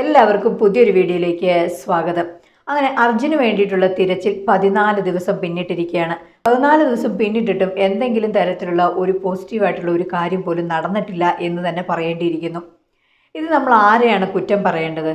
എല്ലാവർക്കും പുതിയൊരു വീഡിയോയിലേക്ക് സ്വാഗതം. അങ്ങനെ അർജുന് വേണ്ടിയിട്ടുള്ള തിരച്ചിൽ പതിനാല് ദിവസം പിന്നിട്ടിരിക്കുകയാണ്. പതിനാല് ദിവസം പിന്നിട്ടിട്ടും എന്തെങ്കിലും തരത്തിലുള്ള ഒരു പോസിറ്റീവായിട്ടുള്ള ഒരു കാര്യം പോലും നടന്നിട്ടില്ല എന്ന് തന്നെ പറയേണ്ടിയിരിക്കുന്നു. ഇത് നമ്മൾ ആരെയാണ് കുറ്റം പറയേണ്ടത്?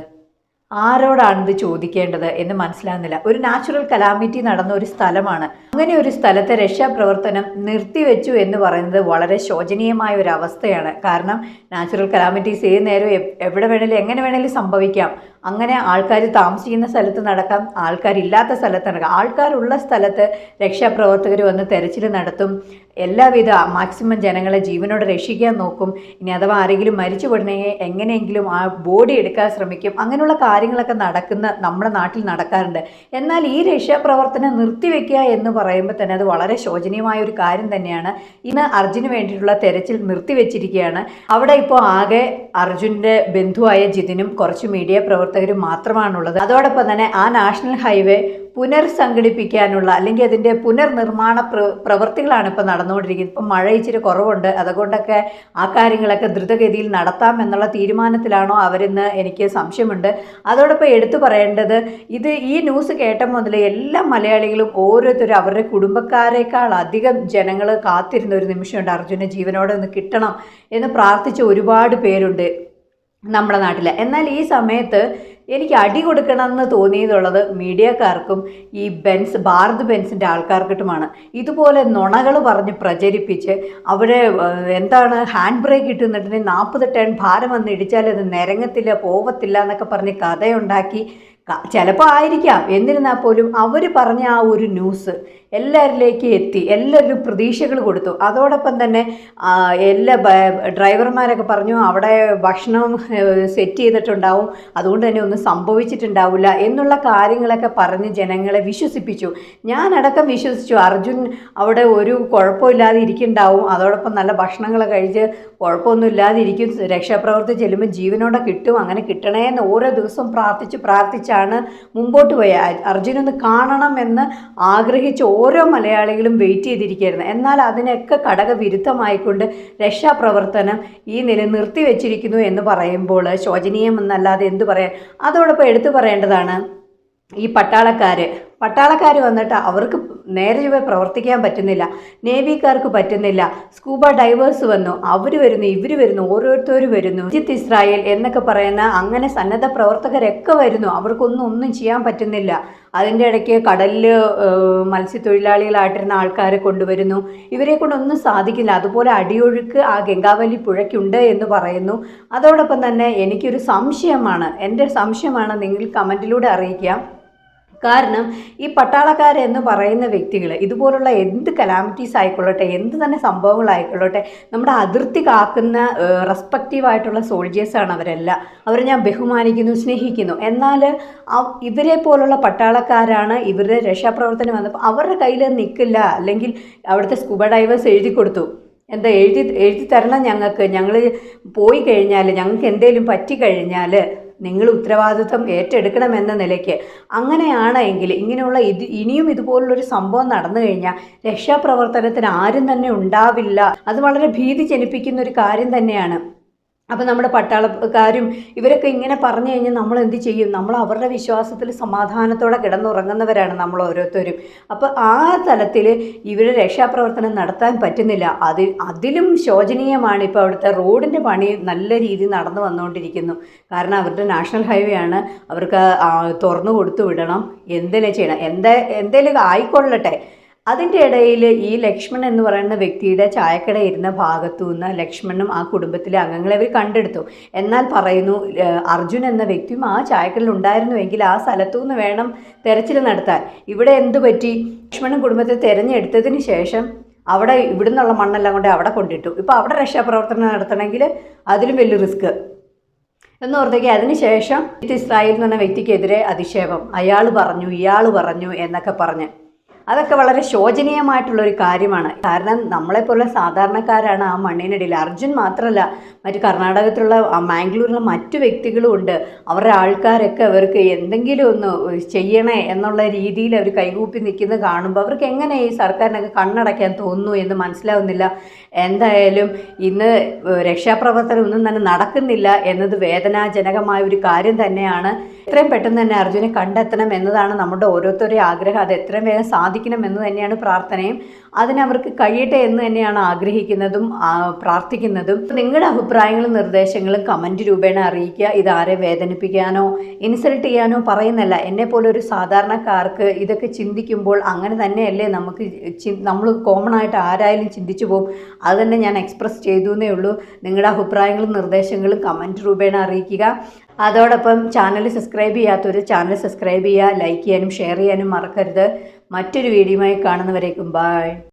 ആരോടാണ് ഇത് ചോദിക്കേണ്ടത് എന്ന് മനസ്സിലാകുന്നില്ല. ഒരു നാച്ചുറൽ കലാമിറ്റി നടന്ന ഒരു സ്ഥലമാണ്. അങ്ങനെ ഒരു സ്ഥലത്തെ രക്ഷാപ്രവർത്തനം നിർത്തിവെച്ചു എന്ന് പറയുന്നത് വളരെ ശോചനീയമായ ഒരു അവസ്ഥയാണ്. കാരണം നാച്ചുറൽ കലാമിറ്റീസ് ഏത് നേരം എവിടെ വേണേലും എങ്ങനെ വേണേലും സംഭവിക്കാം. അങ്ങനെ ആൾക്കാർ താമസിക്കുന്ന സ്ഥലത്ത് നടക്കാം ആൾക്കാരില്ലാത്ത സ്ഥലത്ത് നടക്കാം. ആൾക്കാരുള്ള സ്ഥലത്ത് രക്ഷാപ്രവർത്തകർ വന്ന് തെരച്ചിൽ നടത്തും. എല്ലാവിധ മാക്സിമം ജനങ്ങളെ ജീവനോട് രക്ഷിക്കാൻ നോക്കും. ഇനി അഥവാ ആരെങ്കിലും മരിച്ചു പെടണമെങ്കിൽ എങ്ങനെയെങ്കിലും ആ ബോഡി എടുക്കാൻ ശ്രമിക്കും. അങ്ങനെയുള്ള കാര്യങ്ങളൊക്കെ നടക്കുന്ന നമ്മുടെ നാട്ടിൽ നടക്കാറുണ്ട്. എന്നാൽ ഈ രക്ഷാപ്രവർത്തനം നിർത്തിവെക്കുക എന്ന് പറയുമ്പോൾ തന്നെ അത് വളരെ ശോചനീയമായ ഒരു കാര്യം തന്നെയാണ്. ഇന്ന് അർജുന് വേണ്ടിയിട്ടുള്ള തെരച്ചിൽ നിർത്തിവെച്ചിരിക്കുകയാണ്. അവിടെ ഇപ്പോൾ ആകെ അർജുന്റെ ബന്ധുവായ ജിതിനും കുറച്ച് മീഡിയ പ്രവർത്തകരും മാത്രമാണുള്ളത്. അതോടൊപ്പം തന്നെ ആ നാഷണൽ ഹൈവേ പുനർസംഘടിപ്പിക്കാനുള്ള അല്ലെങ്കിൽ അതിന്റെ പുനർനിർമ്മാണ പ്ര പ്രവൃത്തികളാണ് ഇപ്പോൾ നടന്നുകൊണ്ടിരിക്കുന്നത്. ഇപ്പം മഴ ഇച്ചിരി കുറവുണ്ട്. അതുകൊണ്ടൊക്കെ ആ കാര്യങ്ങളൊക്കെ ദ്രുതഗതിയിൽ നടത്താം എന്നുള്ള തീരുമാനത്തിലാണോ അവരെന്ന് എനിക്ക് സംശയമുണ്ട്. അതോടൊപ്പം എടുത്തു പറയേണ്ടത് ഇത് ഈ ന്യൂസ് കേട്ട മുതൽ എല്ലാ മലയാളികളും ഓരോരുത്തരും അവരുടെ കുടുംബക്കാരെക്കാൾ അധികം ജനങ്ങൾ കാത്തിരുന്ന ഒരു നിമിഷമുണ്ട്. അർജുന ജീവനോടെ ഒന്ന് കിട്ടണം എന്ന് പ്രാർത്ഥിച്ച ഒരുപാട് പേരുണ്ട്. നമ്മുടെ നാട്ടിൽ എന്നാൽ ഈ സമയത്ത് എനിക്ക് അടി കൊടുക്കണമെന്ന് തോന്നിയതുള്ളത് മീഡിയക്കാർക്കും ഈ ബെൻസ് ഭാരത് ബെൻസിന്റെ ആൾക്കാർക്കിട്ടുമാണ്. ഇതുപോലെ നുണകൾ പറഞ്ഞ് പ്രചരിപ്പിച്ച് അവരെ എന്താണ് ഹാൻഡ് ബ്രേക്ക് ഇട്ടുന്നിട്ടുണ്ടെങ്കിൽ നാൽപ്പത് ടൺ ഭാരം വന്ന് ഇടിച്ചാൽ അത് നിരങ്ങത്തില്ല പോവത്തില്ല എന്നൊക്കെ പറഞ്ഞ് കഥയുണ്ടാക്കി ചിലപ്പോൾ ആയിരിക്കാം. എന്നിരുന്നാൽ പോലും അവർ പറഞ്ഞ ആ ഒരു ന്യൂസ് എല്ലാവരിലേക്ക് എത്തി എല്ലാവരും പ്രതീക്ഷകൾ കൊടുത്തു. അതോടൊപ്പം തന്നെ എല്ലാ ഡ്രൈവർമാരൊക്കെ പറഞ്ഞു അവിടെ ഭക്ഷണം സെറ്റ് ചെയ്തിട്ടുണ്ടാവും. അതുകൊണ്ട് തന്നെ ഒന്നും സംഭവിച്ചിട്ടുണ്ടാവില്ല എന്നുള്ള കാര്യങ്ങളൊക്കെ പറഞ്ഞ് ജനങ്ങളെ വിശ്വസിപ്പിച്ചു. ഞാനടക്കം വിശ്വസിച്ചു. അർജുൻ അവിടെ ഒരു കുഴപ്പമില്ലാതെ ഇരിക്കുന്നുണ്ടാവും. അതോടൊപ്പം നല്ല ഭക്ഷണങ്ങൾ കഴിച്ച് കുഴപ്പമൊന്നും ഇല്ലാതെ ഇരിക്കും രക്ഷാപ്രവർത്തി ചെല്ലുമ്പോൾ ജീവനോടെ കിട്ടും. അങ്ങനെ കിട്ടണേ എന്ന് ഓരോ ദിവസവും പ്രാർത്ഥിച്ച് പ്രാർത്ഥിച്ചാണ് മുമ്പോട്ട് പോയ. അർജുനൊന്ന് കാണണം എന്ന് ആഗ്രഹിച്ച് ഓരോ മലയാളികളും വെയിറ്റ് ചെയ്തിരിക്കുകയായിരുന്നു. എന്നാൽ അതിനൊക്കെ ഘടകവിരുദ്ധമായിക്കൊണ്ട് രക്ഷാപ്രവർത്തനം ഈ നില നിർത്തിവെച്ചിരിക്കുന്നു എന്ന് പറയുമ്പോൾ ശോചനീയം എന്നല്ലാതെ എന്ത് പറയാൻ? അതോടൊപ്പം എടുത്തു പറയേണ്ടതാണ് ഈ പട്ടാളക്കാർ പട്ടാളക്കാർ വന്നിട്ട് അവർക്ക് നേരെ ചൊവ്വെ പ്രവർത്തിക്കാൻ പറ്റുന്നില്ല. നേവിക്കാർക്ക് പറ്റുന്നില്ല. സ്കൂബ ഡൈവേഴ്സ് വന്നു. അവർ വരുന്നു ഇവർ വരുന്നു ഓരോരുത്തരും വരുന്നു. ജിത്ത് ഇസ്രായേൽ എന്നൊക്കെ പറയുന്ന അങ്ങനെ സന്നദ്ധ പ്രവർത്തകരൊക്കെ വരുന്നു. അവർക്കൊന്നും ഒന്നും ചെയ്യാൻ പറ്റുന്നില്ല. അതിന്റെ ഇടയ്ക്ക് കടലിൽ മത്സ്യത്തൊഴിലാളികളായിട്ടിരുന്ന ആൾക്കാരെ കൊണ്ടുവരുന്നു. ഇവരെ കൊണ്ടൊന്നും സാധിക്കില്ല. അതുപോലെ അടിയൊഴുക്ക് ആ ഗംഗാവലി പുഴയ്ക്കുണ്ട് എന്ന് പറയുന്നു. അതോടൊപ്പം തന്നെ എനിക്കൊരു സംശയമാണ്. എന്റെ സംശയമാണ്. നിങ്ങൾ കമന്റിലൂടെ അറിയിക്കാം. കാരണം ഈ പട്ടാളക്കാരെന്ന് പറയുന്ന വ്യക്തികൾ ഇതുപോലുള്ള എന്ത് കലാമിറ്റീസ് ആയിക്കൊള്ളട്ടെ എന്ത് തന്നെ സംഭവങ്ങളായിക്കൊള്ളട്ടെ നമ്മുടെ അതിർത്തി കാക്കുന്ന റെസ്പെക്റ്റീവായിട്ടുള്ള സോൾജേഴ്സാണ് അവരെല്ലാം. അവരെ ഞാൻ ബഹുമാനിക്കുന്നു സ്നേഹിക്കുന്നു. എന്നാൽ ഇവരെ പോലുള്ള പട്ടാളക്കാരാണ് ഇവരുടെ രക്ഷാപ്രവർത്തനം വന്നപ്പോൾ അവരുടെ കയ്യിൽ നിൽക്കില്ല അല്ലെങ്കിൽ അവിടുത്തെ സ്കൂബ ഡൈവേഴ്സ് എഴുതി കൊടുത്തു. എന്താ എഴുതി എഴുതി തരണം ഞങ്ങൾക്ക്. ഞങ്ങൾ പോയി കഴിഞ്ഞാൽ ഞങ്ങൾക്ക് എന്തെങ്കിലും പറ്റി കഴിഞ്ഞാൽ നിങ്ങൾ ഉത്തരവാദിത്വം ഏറ്റെടുക്കണമെന്ന നിലയ്ക്ക്. അങ്ങനെയാണ് എങ്കിൽ ഇങ്ങനെയുള്ള ഇത് ഇനിയും ഇതുപോലുള്ളൊരു സംഭവം നടന്നു കഴിഞ്ഞാൽ രക്ഷാപ്രവർത്തനത്തിന് ആരും തന്നെ ഉണ്ടാവില്ല. അത് വളരെ ഭീതി ജനിപ്പിക്കുന്ന ഒരു കാര്യം തന്നെയാണ്. അപ്പം നമ്മുടെ പട്ടാളക്കാരും ഇവരൊക്കെ ഇങ്ങനെ പറഞ്ഞു കഴിഞ്ഞാൽ നമ്മൾ എന്ത് ചെയ്യും? നമ്മൾ അവരുടെ വിശ്വാസത്തിൽ സമാധാനത്തോടെ കിടന്നുറങ്ങുന്നവരാണ് നമ്മൾ ഓരോരുത്തരും. അപ്പോൾ ആ തലത്തിൽ ഇവരെ രക്ഷാപ്രവർത്തനം നടത്താൻ പറ്റുന്നില്ല. അതിൽ അതിലും ശോചനീയമാണ് ഇപ്പോൾ അവിടുത്തെ റോഡിന്റെ പണി നല്ല രീതിയിൽ നടന്നു വന്നുകൊണ്ടിരിക്കുന്നു. കാരണം അവരുടെ നാഷണൽ ഹൈവേ ആണ്. അവർക്ക് തുറന്നു കൊടുത്തു വിടണം. എന്തെങ്കിലും ചെയ്യണം. എന്താ എന്തെങ്കിലും ആയിക്കൊള്ളട്ടെ. അതിന്റെ ഇടയിൽ ഈ ലക്ഷ്മൺ എന്ന് പറയുന്ന വ്യക്തിയുടെ ചായക്കട ഇരുന്ന ഭാഗത്തു നിന്ന് ലക്ഷ്മണും ആ കുടുംബത്തിലെ അംഗങ്ങളെ അവർ കണ്ടെടുത്തു. എന്നാൽ പറയുന്നു അർജുൻ എന്ന വ്യക്തിയും ആ ചായക്കടയിൽ ഉണ്ടായിരുന്നുവെങ്കിൽ ആ സ്ഥലത്തു നിന്ന് വേണം തെരച്ചിൽ നടത്താൻ. ഇവിടെ എന്തു പറ്റി? ലക്ഷ്മണും കുടുംബത്തെ തിരഞ്ഞെടുത്തതിന് ശേഷം അവിടെ ഇവിടുന്നുള്ള മണ്ണെല്ലാം കൊണ്ട് അവിടെ കൊണ്ടിട്ടു. ഇപ്പോൾ അവിടെ രക്ഷാപ്രവർത്തനം നടത്തണമെങ്കിൽ അതിലും വലിയ റിസ്ക്. എന്ന് ഓർത്തേക്ക് അതിനുശേഷം ഇസ്രായേൽ എന്ന് പറഞ്ഞ വ്യക്തിക്കെതിരെ അധിക്ഷേപം. അയാൾ പറഞ്ഞു ഇയാൾ പറഞ്ഞു എന്നൊക്കെ പറഞ്ഞ്. അതൊക്കെ വളരെ ശോചനീയമായിട്ടുള്ള ഒരു കാര്യമാണ്. കാരണം നമ്മളെപ്പോലെ സാധാരണക്കാരാണ് ആ മണ്ണിനടിയിൽ. അർജുൻ മാത്രമല്ല മറ്റ് കർണാടകത്തിലുള്ള മാംഗ്ലൂരിലുള്ള മറ്റു വ്യക്തികളും ഉണ്ട് അവരുടെ ആൾക്കാരൊക്കെ അവർക്ക് എന്തെങ്കിലും ഒന്ന് ചെയ്യണേ എന്നുള്ള രീതിയിൽ അവർ കൈകൂപ്പി നിൽക്കുന്നത് കാണുമ്പോൾ അവർക്ക് എങ്ങനെ ഈ സർക്കാരിനൊക്കെ കണ്ണടയ്ക്കാൻ തോന്നുന്നു എന്ന് മനസ്സിലാവുന്നില്ല. എന്തായാലും ഇന്ന് രക്ഷാപ്രവർത്തനം ഒന്നും തന്നെ നടക്കുന്നില്ല എന്നത് വേദനാജനകമായ ഒരു കാര്യം തന്നെയാണ്. എത്രയും പെട്ടെന്ന് തന്നെ അർജുനെ കണ്ടെത്തണം എന്നതാണ് നമ്മുടെ ഓരോരുത്തരുടെയും ആഗ്രഹം. അത് എത്രയും വേഗം എന്ന് തന്നെയാണ് പ്രാർത്ഥനയും. അതിനവർക്ക് കഴിയട്ടെ എന്ന് തന്നെയാണ് ആഗ്രഹിക്കുന്നതും പ്രാർത്ഥിക്കുന്നതും. നിങ്ങളുടെ അഭിപ്രായങ്ങളും നിർദ്ദേശങ്ങളും കമന്റ് രൂപേണ അറിയിക്കുക. ഇതാരെ വേദനിപ്പിക്കാനോ ഇൻസൾട്ട് ചെയ്യാനോ പറയുന്നല്ല. എന്നെ പോലെ ഒരു സാധാരണക്കാർക്ക് ഇതൊക്കെ ചിന്തിക്കുമ്പോൾ അങ്ങനെ തന്നെയല്ലേ നമുക്ക് നമ്മൾ കോമൺ ആയിട്ട് ആരായാലും ചിന്തിച്ചു പോകും അത് തന്നെ ഞാൻ എക്സ്പ്രസ് ചെയ്തു എന്നേ ഉള്ളൂ. നിങ്ങളുടെ അഭിപ്രായങ്ങളും നിർദ്ദേശങ്ങളും കമന്റ് രൂപേണ അറിയിക്കുക. അതോടൊപ്പം ചാനൽ സബ്സ്ക്രൈബ് ചെയ്യാത്തവർ ചാനൽ സബ്സ്ക്രൈബ് ചെയ്യുക ലൈക്ക് ചെയ്യാനും ഷെയർ ചെയ്യാനും മറക്കരുത്. മറ്റൊരു വീഡിയോയുമായി കാണുന്നവരേക്കും ബൈ